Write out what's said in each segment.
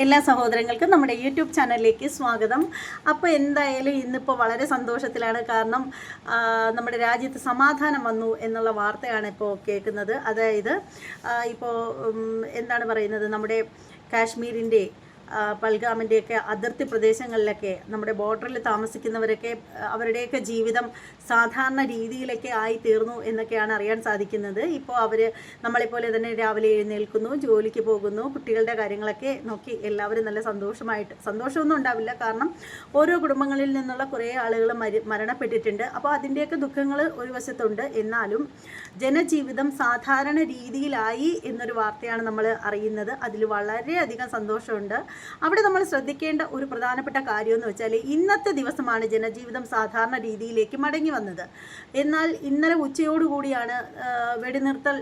എല്ലാ സഹോദരങ്ങൾക്കും നമ്മുടെ യൂട്യൂബ് ചാനലിലേക്ക് സ്വാഗതം. അപ്പോൾ എന്തായാലും ഇന്നിപ്പോൾ വളരെ സന്തോഷത്തിലാണ്. കാരണം നമ്മുടെ രാജ്യത്ത് സമാധാനം വന്നു എന്നുള്ള വാർത്തയാണ് ഇപ്പോൾ കേൾക്കുന്നത്. അതായത് ഇപ്പോൾ എന്താണ് പറയുന്നത്? നമ്മുടെ കാശ്മീരിന്റെ പൽഗാമിന്റെയൊക്കെ അതിർത്തി പ്രദേശങ്ങളിലൊക്കെ നമ്മുടെ ബോർഡറിൽ താമസിക്കുന്നവരൊക്കെ അവരുടെയൊക്കെ ജീവിതം സാധാരണ രീതിയിലൊക്കെ ആയി തീർന്നു എന്നൊക്കെയാണ് അറിയാൻ സാധിക്കുന്നത്. ഇപ്പോൾ അവർ നമ്മളെപ്പോലെ തന്നെ രാവിലെ എഴുന്നേൽക്കുന്നു ജോലിക്ക് പോകുന്നു കുട്ടികളുടെ കാര്യങ്ങളൊക്കെ നോക്കി എല്ലാവരും നല്ല സന്തോഷമായിട്ട് സന്തോഷമൊന്നും ഉണ്ടാവില്ല. കാരണം ഓരോ കുടുംബങ്ങളിൽ നിന്നുള്ള കുറേ ആളുകൾ മരണപ്പെട്ടിട്ടുണ്ട്. അപ്പോൾ അതിന്റെയൊക്കെ ദുഃഖങ്ങൾ ഒരു വശത്തുണ്ട്. എന്നാലും ജനജീവിതം സാധാരണ രീതിയിലായി എന്നൊരു വാർത്തയാണ് നമ്മൾ അറിയുന്നത്. അതിൽ വളരെയധികം സന്തോഷമുണ്ട്. അവിടെ നമ്മൾ ശ്രദ്ധിക്കേണ്ട ഒരു പ്രധാനപ്പെട്ട കാര്യം എന്ന് വെച്ചാൽ ഇന്നത്തെ ദിവസമാണ് ജനജീവിതം സാധാരണ രീതിയിലേക്ക് മടങ്ങി വന്നത്. എന്നാൽ ഇന്നലെ ഉച്ചയോടുകൂടിയാണ് വെടിനിർത്തൽ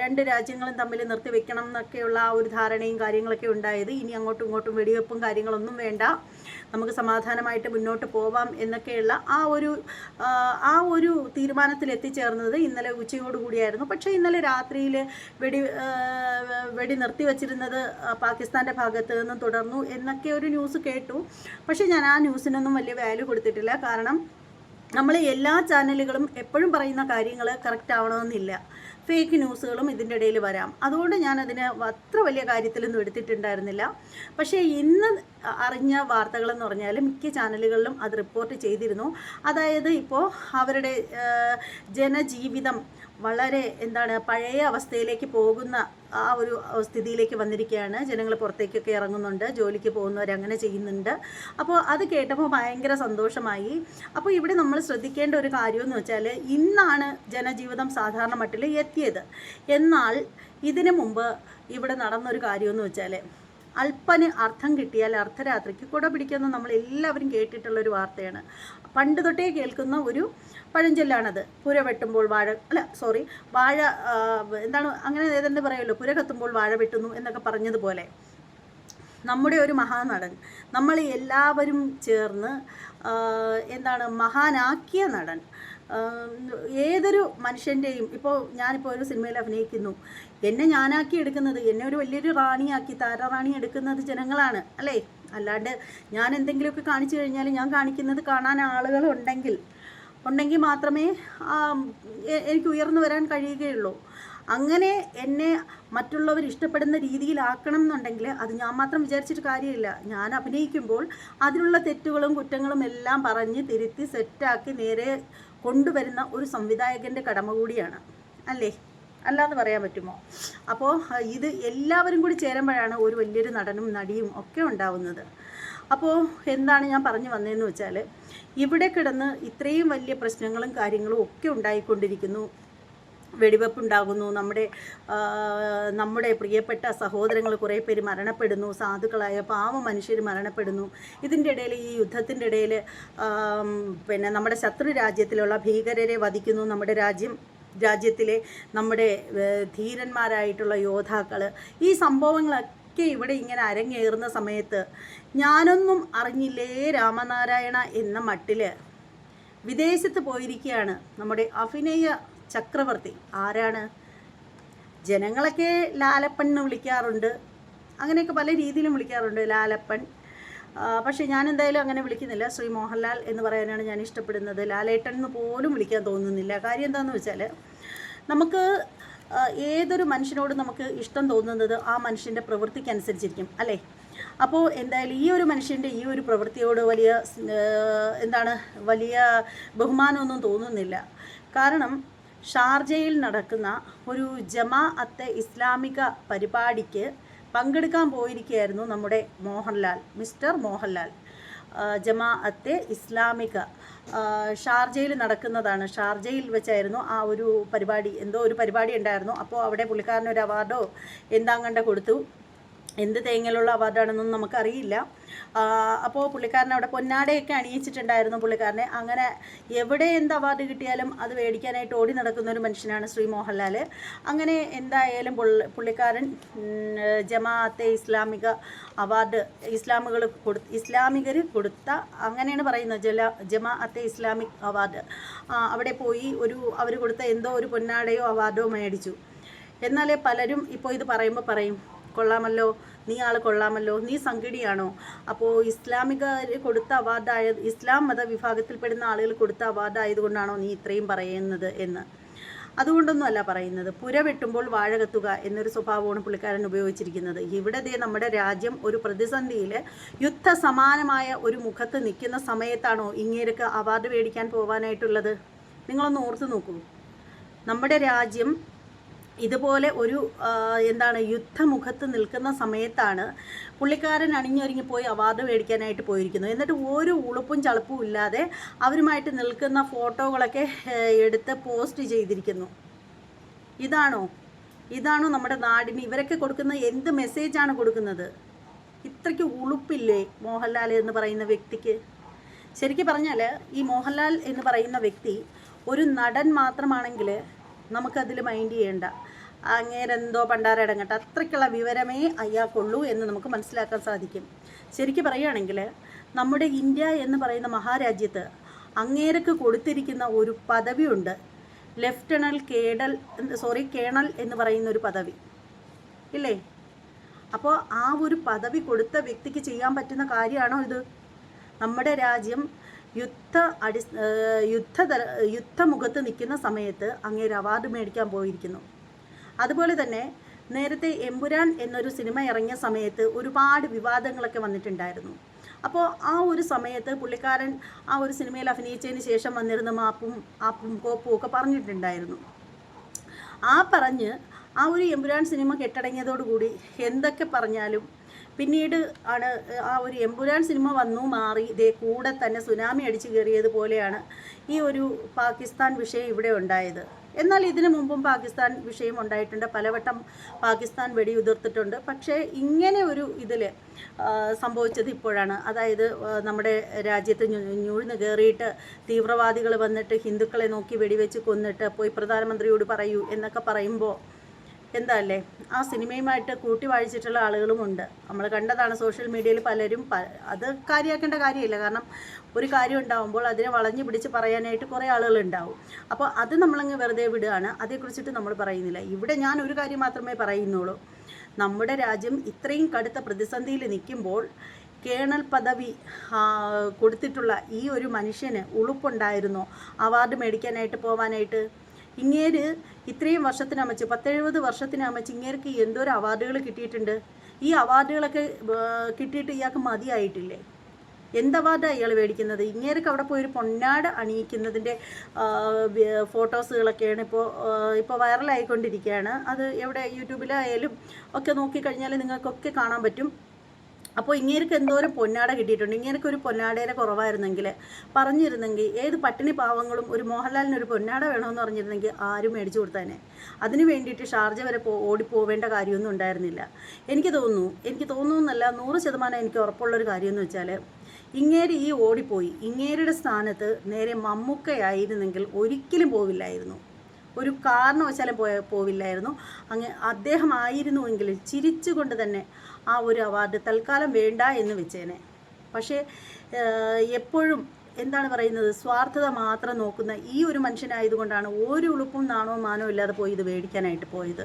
രണ്ട് രാജ്യങ്ങളും തമ്മിൽ നിർത്തിവെക്കണം എന്നൊക്കെയുള്ള ഒരു ധാരണയും കാര്യങ്ങളൊക്കെ ഉണ്ടായത്. ഇനി അങ്ങോട്ടും ഇങ്ങോട്ടും വെടിവെപ്പും കാര്യങ്ങളൊന്നും വേണ്ട. നമുക്ക് സമാധാനമായിട്ട് മുന്നോട്ട് പോവാം എന്നൊക്കെയുള്ള ആ ഒരു ആ, ഒരു തീരുമാനത്തിൽ എത്തിച്ചേർന്നത് ഇന്നലെ ഉച്ചയോടുകൂടിയായിരുന്നു പക്ഷേ ഇന്നലെ രാത്രിയിൽ വെടി വെടി നിർത്തിവെച്ചിരുന്നത് പാകിസ്ഥാന്റെ ഭാഗത്ത് നിന്നും തുടർന്നു എന്നൊക്കെ ഒരു ന്യൂസ് കേട്ടു. പക്ഷേ ഞാൻ ആ ന്യൂസിനൊന്നും വലിയ വാല്യൂ കൊടുത്തിട്ടില്ല. കാരണം നമ്മൾ എല്ലാ ചാനലുകളും എപ്പോഴും പറയുന്ന കാര്യങ്ങൾ കറക്റ്റ് ആവണമെന്നില്ല. ഫേക്ക് ന്യൂസുകളും ഇതിന്റെ ഇടയിൽ വരാം. അതുകൊണ്ട് ഞാൻ അതിന് അത്ര വലിയ കാര്യത്തിലൊന്നും എടുത്തിട്ടുണ്ടായിരുന്നില്ല. പക്ഷേ ഇന്ന് അറിഞ്ഞ വാർത്തകളെന്ന് പറഞ്ഞാൽ മിക്ക ചാനലുകളിലും അത് റിപ്പോർട്ട് ചെയ്തിരുന്നു. അതായത് ഇപ്പോൾ അവരുടെ ജനജീവിതം വളരെ എന്താണ് പഴയ അവസ്ഥയിലേക്ക് പോകുന്ന ആ ഒരു സ്ഥിതിയിലേക്ക് വന്നിരിക്കുകയാണ്. ജനങ്ങൾ പുറത്തേക്കൊക്കെ ഇറങ്ങുന്നുണ്ട് ജോലിക്ക് പോകുന്നവർ അങ്ങനെ ചെയ്യുന്നുണ്ട്. അപ്പോൾ അത് കേട്ടപ്പോൾ ഭയങ്കര സന്തോഷമായി. അപ്പോൾ ഇവിടെ നമ്മൾ ശ്രദ്ധിക്കേണ്ട ഒരു കാര്യമെന്ന് വെച്ചാൽ ഇന്നാണ് ജനജീവിതം സാധാരണ മട്ടിൽ എത്തിയത്. എന്നാൽ ഇതിനു മുമ്പ് ഇവിടെ നടന്നൊരു കാര്യമെന്ന് വെച്ചാൽ അല്പന് അർത്ഥം കിട്ടിയാൽ അർദ്ധരാത്രിക്ക് കുട പിടിക്കുന്ന നമ്മൾ എല്ലാവരും കേട്ടിട്ടുള്ള ഒരു വാർത്തയാണ്. പണ്ട് തൊട്ടേ കേൾക്കുന്ന ഒരു പഴഞ്ചൊല്ലാണത്. പുര വെട്ടുമ്പോൾ വാഴ അല്ല സോറി വാഴ എന്താണ് അങ്ങനെ ഏതെന്ന് പറയുമല്ലോ പുര കത്തുമ്പോൾ വാഴ വെട്ടുന്നു എന്നൊക്കെ പറഞ്ഞതുപോലെ. നമ്മുടെ ഒരു മഹാനടൻ നമ്മൾ എല്ലാവരും ചേർന്ന് എന്താണ് മഹാനാക്കിയ നടൻ ഏതൊരു മനുഷ്യന്റെയും ഇപ്പോൾ ഞാനിപ്പോൾ ഒരു സിനിമയിൽ അഭിനയിക്കുന്നു. എന്നെ ഞാനാക്കി എടുക്കുന്നത് എന്നെ ഒരു വലിയൊരു റാണിയാക്കി താരറാണി എടുക്കുന്നത് ജനങ്ങളാണ് അല്ലേ? അല്ലാണ്ട് ഞാൻ എന്തെങ്കിലുമൊക്കെ കാണിച്ചു കഴിഞ്ഞാൽ ഞാൻ കാണിക്കുന്നത് കാണാൻ ആളുകളുണ്ടെങ്കിൽ ഉണ്ടെങ്കിൽ മാത്രമേ എനിക്ക് ഉയർന്നു വരാൻ കഴിയുകയുള്ളൂ. അങ്ങനെ എന്നെ മറ്റുള്ളവർ ഇഷ്ടപ്പെടുന്ന രീതിയിലാക്കണം എന്നുണ്ടെങ്കിൽ അത് ഞാൻ മാത്രം വിചാരിച്ചിട്ട് കാര്യമില്ല. ഞാൻ അഭിനയിക്കുമ്പോൾ അതിലുള്ള തെറ്റുകളും കുറ്റങ്ങളും എല്ലാം പറഞ്ഞ് തിരുത്തി സെറ്റാക്കി നേരെ കൊണ്ടുവരുന്ന ഒരു സംവിധായകന്റെ കടമ കൂടിയാണ്. അല്ലേ? അല്ലാന്ന് പറയാൻ പറ്റുമോ? അപ്പോൾ ഇത് എല്ലാവരും കൂടി ചേരുമ്പോഴാണ് ഒരു വലിയൊരു നടനും നടിയും ഒക്കെ ഉണ്ടാവുന്നത്. അപ്പോൾ എന്താണ് ഞാൻ പറഞ്ഞു വന്നതെന്ന് വെച്ചാൽ ഇവിടെ കിടന്ന് ഇത്രയും വലിയ പ്രശ്നങ്ങളും കാര്യങ്ങളും ഒക്കെ ഉണ്ടായിക്കൊണ്ടിരിക്കുന്നു. വെടിവെപ്പ് ഉണ്ടാകുന്നു നമ്മുടെ നമ്മുടെ പ്രിയപ്പെട്ട സഹോദരങ്ങൾ കുറേ പേര് മരണപ്പെടുന്നു. സാധുക്കളായ പാവ മനുഷ്യർ മരണപ്പെടുന്നു. ഇതിന്റെ ഇടയിൽ ഈ യുദ്ധത്തിന്റെ ഇടയിൽ പിന്നെ നമ്മുടെ ശത്രു രാജ്യത്തിലുള്ള ഭീകരരെ വധിക്കുന്നു. നമ്മുടെ രാജ്യം രാജ്യത്തിലെ നമ്മുടെ ധീരന്മാരായിട്ടുള്ള യോദ്ധാക്കൾ ഈ സംഭവങ്ങളൊക്കെ ഇവിടെ ഇങ്ങനെ അരങ്ങേറുന്ന സമയത്ത് ഞാനൊന്നും അറിഞ്ഞില്ലേ രാമനാരായണ എന്ന മട്ടിൽ വിദേശത്ത് പോയിരിക്കുകയാണ് നമ്മുടെ അഭിനയ ചക്രവർത്തി. ആരാണ്? ജനങ്ങളൊക്കെ ലാലപ്പൻ എന്ന് വിളിക്കാറുണ്ട്. അങ്ങനെയൊക്കെ പല രീതിയിലും വിളിക്കാറുണ്ട് ലാലപ്പൻ പക്ഷേ ഞാൻ എന്തായാലും അങ്ങനെ വിളിക്കുന്നില്ല. ശ്രീ മോഹൻലാൽ എന്ന് പറയാനാണ് ഞാൻ ഇഷ്ടപ്പെടുന്നത്. ലാലേട്ടൻ എന്ന് പോലും വിളിക്കാൻ തോന്നുന്നില്ല. കാര്യം എന്താണെന്ന് വെച്ചാൽ നമുക്ക് ഏതൊരു മനുഷ്യനോട് നമുക്ക് ഇഷ്ടം തോന്നുന്നത് ആ മനുഷ്യന്റെ പ്രവൃത്തിക്കനുസരിച്ചിരിക്കും അല്ലേ? അപ്പോൾ എന്തായാലും ഈ ഒരു മനുഷ്യന്റെ ഈ ഒരു പ്രവൃത്തിയോട് വലിയ എന്താണ് വലിയ ബഹുമാനമൊന്നും തോന്നുന്നില്ല. കാരണം ഷാർജയിൽ നടക്കുന്ന ഒരു ജമാ അത്തെ ഇസ്ലാമിക പരിപാടിക്ക് പങ്കെടുക്കാൻ പോയിരിക്കുകയായിരുന്നു നമ്മുടെ മോഹൻലാൽ മിസ്റ്റർ മോഹൻലാൽ. ജമാ അത്തെ ഇസ്ലാമിക ഷാർജയിൽ നടക്കുന്നതാണ്. ഷാർജയിൽ വെച്ചായിരുന്നു ആ ഒരു പരിപാടി. എന്തോ ഒരു പരിപാടി ഉണ്ടായിരുന്നു. അപ്പോൾ അവിടെ പുള്ളിക്കാരനൊരു അവാർഡോ എന്താങ്ങണ്ട കൊടുത്തു. എന്ത് തേങ്ങലുള്ള അവാർഡാണെന്നൊന്നും നമുക്കറിയില്ല. അപ്പോൾ പുള്ളിക്കാരനെ അവിടെ പൊന്നാടയൊക്കെ അണിയിച്ചിട്ടുണ്ടായിരുന്നു പുള്ളിക്കാരനെ. അങ്ങനെ എവിടെ എന്ത് അവാർഡ് കിട്ടിയാലും അത് മേടിക്കാനായിട്ട് ഓടി നടക്കുന്ന ഒരു മനുഷ്യനാണ് ശ്രീ മോഹൻലാൽ അങ്ങനെ എന്തായാലും പുള്ളിക്കാരൻ ജമാഅത്തെ ഇസ്ലാമിക അവാർഡ് ഇസ്ലാമുകൾ കൊടു ഇസ്ലാമികർ കൊടുത്ത അങ്ങനെയാണ് പറയുന്നത് ജല ജമാഅത്തെ ഇസ്ലാമിക് അവാർഡ്. അവിടെ പോയി ഒരു അവർ കൊടുത്ത എന്തോ ഒരു പൊന്നാടയോ അവാർഡോ മേടിച്ചു. എന്നാലേ പലരും ഇപ്പോൾ ഇത് പറയുമ്പോൾ പറയും കൊള്ളാമല്ലോ നീ ആൾ കൊള്ളാമല്ലോ നീ സംഘടിയാണോ? അപ്പോൾ ഇസ്ലാമികർ കൊടുത്ത അവാർഡായ ഇസ്ലാം മത വിഭാഗത്തിൽപ്പെടുന്ന ആളുകൾ കൊടുത്ത അവാർഡായതുകൊണ്ടാണോ നീ ഇത്രയും പറയുന്നത് എന്ന്? അതുകൊണ്ടൊന്നും അല്ല പറയുന്നത്. പുര വെട്ടുമ്പോൾ വാഴ കത്തുക എന്നൊരു സ്വഭാവമാണ് പുള്ളിക്കാരൻ ഉപയോഗിച്ചിരിക്കുന്നത്. ഇവിടെ ദേ നമ്മുടെ രാജ്യം ഒരു പ്രതിസന്ധിയിൽ യുദ്ധ സമാനമായ ഒരു മുഖത്ത് നിൽക്കുന്ന സമയത്താണോ ഇങ്ങേർക്ക് അവാർഡ് മേടിക്കാൻ പോകാനായിട്ടുള്ളത് നിങ്ങളൊന്ന് ഓർത്ത് നോക്കൂ. നമ്മുടെ രാജ്യം ഇതുപോലെ ഒരു എന്താണ് യുദ്ധമുഖത്ത് നിൽക്കുന്ന സമയത്താണ് പുള്ളിക്കാരൻ അണിഞ്ഞൊരുങ്ങി പോയി അവാർഡ് മേടിക്കാനായിട്ട് പോയിരിക്കുന്നത്. എന്നിട്ട് ഒരു ഉളുപ്പും ചളുപ്പും ഇല്ലാതെ അവരുമായിട്ട് നിൽക്കുന്ന ഫോട്ടോകളൊക്കെ എടുത്ത് പോസ്റ്റ് ചെയ്തിരിക്കുന്നു. ഇതാണോ? ഇതാണോ നമ്മുടെ നാടിന്? ഇവരൊക്കെ കൊടുക്കുന്ന എന്ത് മെസ്സേജാണ് കൊടുക്കുന്നത്? ഇത്രയ്ക്ക് ഉളുപ്പില്ലേ മോഹൻലാൽ എന്ന് പറയുന്ന വ്യക്തിക്ക്? ശരിക്കും പറഞ്ഞാൽ ഈ മോഹൻലാൽ എന്ന് പറയുന്ന വ്യക്തി ഒരു നടൻ മാത്രമാണെങ്കിൽ നമുക്കതിൽ മൈൻഡ് ചെയ്യേണ്ട. അങ്ങേരെന്തോ പണ്ടാരടങ്ങട്ടെ അത്രയ്ക്കുള്ള വിവരമേ അയാൾക്കുള്ളൂ എന്ന് നമുക്ക് മനസ്സിലാക്കാൻ സാധിക്കും. ശരിക്കും പറയുകയാണെങ്കിൽ നമ്മുടെ ഇന്ത്യ എന്ന് പറയുന്ന മഹാരാജ്യത്ത് അങ്ങേരക്ക് കൊടുത്തിരിക്കുന്ന ഒരു പദവിയുണ്ട്. ലെഫ്റ്റനൽ കേഡൽ സോറി കേണൽ എന്ന് പറയുന്ന ഒരു പദവി. ഇല്ലേ? അപ്പോൾ ആ ഒരു പദവി കൊടുത്ത വ്യക്തിക്ക് ചെയ്യാൻ പറ്റുന്ന കാര്യമാണോ ഇത്? നമ്മുടെ രാജ്യം യുദ്ധ അടി യുദ്ധ യുദ്ധമുഖത്ത് നിൽക്കുന്ന സമയത്ത് അങ്ങേര് അവാർഡ് മേടിക്കാൻ പോയിരിക്കുന്നു. അതുപോലെ തന്നെ നേരത്തെ എമ്പുരാൻ എന്നൊരു സിനിമ ഇറങ്ങിയ സമയത്ത് ഒരുപാട് വിവാദങ്ങളൊക്കെ വന്നിട്ടുണ്ടായിരുന്നു. അപ്പോൾ ആ ഒരു സമയത്ത് പുള്ളിക്കാരൻ ആ ഒരു സിനിമയിൽ അഭിനയിച്ചതിന് ശേഷം വന്നിരുന്ന മാപ്പും ആപ്പും കോപ്പും ഒക്കെ പറഞ്ഞിട്ടുണ്ടായിരുന്നു. ആ പറഞ്ഞ് ആ ഒരു എമ്പുരാൻ സിനിമ കെട്ടടങ്ങിയതോടുകൂടി എന്തൊക്കെ പറഞ്ഞാലും പിന്നീട് ആണ് ആ ഒരു എമ്പുരാൻ സിനിമ വന്നു മാറി. ഇതേ കൂടെ തന്നെ സുനാമി അടിച്ചു കയറിയതുപോലെയാണ് ഈ ഒരു പാകിസ്ഥാൻ വിഷയം ഇവിടെ ഉണ്ടായത്. എന്നാൽ ഇതിനു മുമ്പും പാകിസ്ഥാൻ വിഷയം ഉണ്ടായിട്ടുണ്ട്. പലവട്ടം പാകിസ്ഥാൻ വെടിയുതിർത്തിട്ടുണ്ട്. പക്ഷേ ഇങ്ങനെ ഒരു ഇതിൽ സംഭവിച്ചത് ഇപ്പോഴാണ്. അതായത് നമ്മുടെ രാജ്യത്ത് ഞൂഴ്ന്ന് കയറിയിട്ട് തീവ്രവാദികൾ വന്നിട്ട് ഹിന്ദുക്കളെ നോക്കി വെടിവെച്ച് കൊന്നിട്ട് പോയി പ്രധാനമന്ത്രിയോട് പറയൂ എന്നൊക്കെ പറയുമ്പോൾ എന്താ അല്ലേ ആ സിനിമയുമായിട്ട് കൂട്ടി വായിച്ചിട്ടുള്ള ആളുകളുമുണ്ട് നമ്മൾ കണ്ടതാണ് സോഷ്യൽ മീഡിയയിൽ പലരും അത് കാര്യമാക്കേണ്ട കാര്യമില്ല. കാരണം ഒരു കാര്യം ഉണ്ടാകുമ്പോൾ അതിനെ വളഞ്ഞു പിടിച്ച് പറയാനായിട്ട് കുറേ ആളുകൾ ഉണ്ടാവും. അപ്പോൾ അത് നമ്മളങ്ങ് വെറുതെ വിടുകയാണ്. അതേക്കുറിച്ചിട്ട് നമ്മൾ പറയുന്നില്ല. ഇവിടെ ഞാൻ ഒരു കാര്യം മാത്രമേ പറയുന്നുള്ളൂ. നമ്മുടെ രാജ്യം ഇത്രയും കടുത്ത പ്രതിസന്ധിയിൽ നിൽക്കുമ്പോൾ കേണൽ പദവി കൊടുത്തിട്ടുള്ള ഈ ഒരു മനുഷ്യന് ഉളുപ്പുണ്ടായിരുന്നോ? അവാർഡ് മേടിക്കാനായിട്ട് പോവാനായിട്ട്? ഇങ്ങേര് ഇത്രയും വർഷത്തിനമച്ച് പത്തെഴുപത് വർഷത്തിനമച്ച് ഇങ്ങേർക്ക് എന്തോരം അവാർഡുകൾ കിട്ടിയിട്ടുണ്ട്? ഈ അവാർഡുകളൊക്കെ കിട്ടിയിട്ട് ഇയാൾക്ക് മതിയായിട്ടില്ലേ? എന്ത് അവാർഡാണ് ഇയാൾ മേടിക്കുന്നത്? ഇങ്ങേർക്ക് അവിടെ പോയി ഒരു പൊന്നാട് അണിയിക്കുന്നതിന്റെ ഫോട്ടോസുകളൊക്കെയാണ് ഇപ്പോൾ ഇപ്പോൾ വൈറലായിക്കൊണ്ടിരിക്കുകയാണ്. അത് എവിടെ യൂട്യൂബിലായാലും ഒക്കെ നോക്കിക്കഴിഞ്ഞാൽ നിങ്ങൾക്കൊക്കെ കാണാൻ പറ്റും. അപ്പോൾ ഇങ്ങേർക്ക് എന്തോരം പൊന്നാട കിട്ടിയിട്ടുണ്ട്. ഇങ്ങേർക്ക് ഒരു പൊന്നാടയുടെ കുറവായിരുന്നെങ്കിൽ പറഞ്ഞിരുന്നെങ്കിൽ ഏത് പട്ടിണി പാവങ്ങളും ഒരു മോഹൻലാലിന് ഒരു പൊന്നാട വേണമെന്ന് പറഞ്ഞിരുന്നെങ്കിൽ ആരും മേടിച്ചു കൊടുത്തേനെ അതിന് വേണ്ടിയിട്ട് ഷാർജ വരെ പോ ഓടിപ്പോവേണ്ട കാര്യമൊന്നും ഉണ്ടായിരുന്നില്ല. എനിക്ക് തോന്നുന്നു എനിക്ക് തോന്നുന്നല്ല നൂറ് ശതമാനം എനിക്ക് ഉറപ്പുള്ളൊരു കാര്യമെന്ന് വെച്ചാൽ ഇങ്ങേര് ഈ ഓടിപ്പോയി. ഇങ്ങേരുടെ സ്ഥാനത്ത് നേരെ മമ്മൂക്കയായിരുന്നെങ്കിൽ ഒരിക്കലും പോവില്ലായിരുന്നു. ഒരു കാരണവശാലും പോയ പോവില്ലായിരുന്നു. അങ്ങ് അദ്ദേഹം ആയിരുന്നുവെങ്കിൽ ചിരിച്ചുകൊണ്ട് തന്നെ ആ ഒരു അവാർഡ് തൽക്കാലം വേണ്ട എന്ന് വെച്ചേനെ. പക്ഷേ എപ്പോഴും എന്താണ് പറയുന്നത്? സ്വാർത്ഥത മാത്രം നോക്കുന്ന ഈ ഒരു മനുഷ്യനായതുകൊണ്ടാണ് ഒരു ഉളുപ്പും നാണോ മാനോ ഇല്ലാതെ പോയി ഇത് മേടിക്കാനായിട്ട് പോയത്.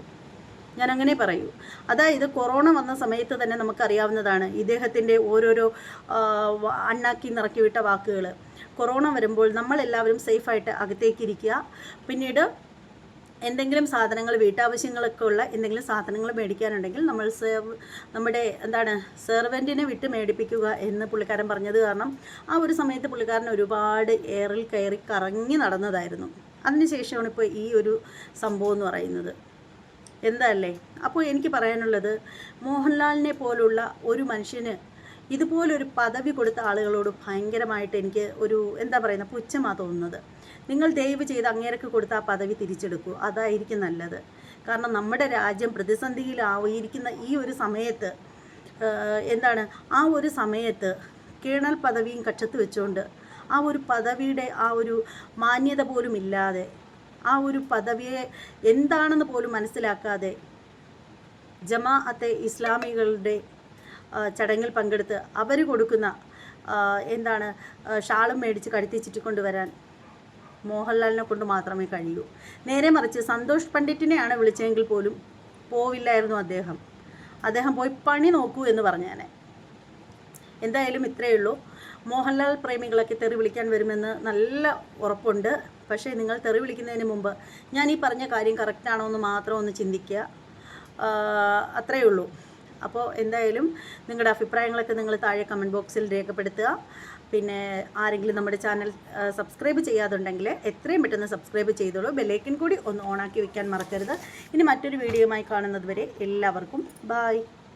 ഞാൻ അങ്ങനെ പറയൂ. അതായത് കൊറോണ വന്ന സമയത്ത് തന്നെ നമുക്കറിയാവുന്നതാണ് ഇദ്ദേഹത്തിന്റെ ഓരോരോ അണ്ണാക്കി നിറക്കി വിട്ട വാക്കുകൾ കൊറോണ വരുമ്പോൾ നമ്മളെല്ലാവരും സേഫായിട്ട് അകത്തേക്കിരിക്കുക. പിന്നീട് എന്തെങ്കിലും സാധനങ്ങൾ വീട്ടാവശ്യങ്ങളൊക്കെ ഉള്ള എന്തെങ്കിലും സാധനങ്ങൾ മേടിക്കാനുണ്ടെങ്കിൽ നമ്മൾ സേവ് നമ്മുടെ എന്താണ് സെർവന്റിനെ വിട്ട് മേടിപ്പിക്കുക എന്ന് പുള്ളിക്കാരൻ പറഞ്ഞത് കാരണം ആ ഒരു സമയത്ത് പുള്ളിക്കാരൻ ഒരുപാട് എയറിൽ കയറി കറങ്ങി നടന്നതായിരുന്നു. അതിനുശേഷമാണ് ഇപ്പോൾ ഈ ഒരു സംഭവം എന്ന് പറയുന്നത്. എന്തല്ലേ അപ്പോൾ എനിക്ക് പറയാനുള്ളത് മോഹൻലാലിനെ പോലുള്ള ഒരു മനുഷ്യന് ഇതുപോലൊരു പദവി കൊടുത്ത ആളുകളോട് ഭയങ്കരമായിട്ട് എനിക്ക് ഒരു എന്താ പറയുന്ന പുച്ഛമാണ് തോന്നുന്നത്. നിങ്ങൾ ദയവ് ചെയ്ത് അങ്ങേരക്ക് കൊടുത്ത ആ പദവി തിരിച്ചെടുക്കൂ. അതായിരിക്കും നല്ലത്. കാരണം നമ്മുടെ രാജ്യം പ്രതിസന്ധിയിലായിരിക്കുന്ന ഈ ഒരു സമയത്ത് എന്താണ്? ആ ഒരു സമയത്ത് കേണൽ പദവിയും കക്ഷത്ത് വെച്ചുകൊണ്ട് ആ ഒരു പദവിയുടെ ആ ഒരു മാന്യത പോലും ഇല്ലാതെ ആ ഒരു പദവിയെ എന്താണെന്ന് പോലും മനസ്സിലാക്കാതെ ജമാഅത്തെ ഇസ്ലാമികളുടെ ചടങ്ങിൽ പങ്കെടുത്ത് അവർ കൊടുക്കുന്ന എന്താണ് ഷാളും മേടിച്ച് കഴുത്തി ചുറ്റിക്കൊണ്ടുവരാൻ മോഹൻലാലിനെ കൊണ്ട് മാത്രമേ കഴിയൂ. നേരെ മറിച്ച് സന്തോഷ് പണ്ഡിറ്റിനെയാണ് വിളിച്ചെങ്കിൽ പോലും പോവില്ലായിരുന്നു അദ്ദേഹം. അദ്ദേഹം പോയി പണി നോക്കൂ എന്ന് പറഞ്ഞേനെ. എന്തായാലും ഇത്രയേ ഉള്ളൂ. മോഹൻലാൽ പ്രേമികളൊക്കെ തെറി വിളിക്കാൻ വരുമെന്ന് നല്ല ഉറപ്പുണ്ട്. പക്ഷേ നിങ്ങൾ തെറി വിളിക്കുന്നതിന് മുമ്പ് ഞാൻ ഈ പറഞ്ഞ കാര്യം കറക്റ്റാണോ എന്ന് മാത്രം ഒന്ന് ചിന്തിക്കുക. അത്രയേ ഉള്ളൂ. അപ്പോൾ എന്തായാലും നിങ്ങളുടെ അഭിപ്രായങ്ങളൊക്കെ നിങ്ങൾ താഴെ കമന്റ് ബോക്സിൽ രേഖപ്പെടുത്തുക. പിന്നെ ആരെങ്കിലും നമ്മുടെ ചാനൽ സബ്സ്ക്രൈബ് ചെയ്യാതുണ്ടെങ്കിൽ എത്രയും പെട്ടെന്ന് സബ്സ്ക്രൈബ് ചെയ്തോളൂ. ബെല്ലൈക്കൻ കൂടി ഒന്ന് ഓണാക്കി വെക്കാൻ മറക്കരുത്. ഇനി മറ്റൊരു വീഡിയോയുമായി കാണുന്നത് വരെ എല്ലാവർക്കും ബായ്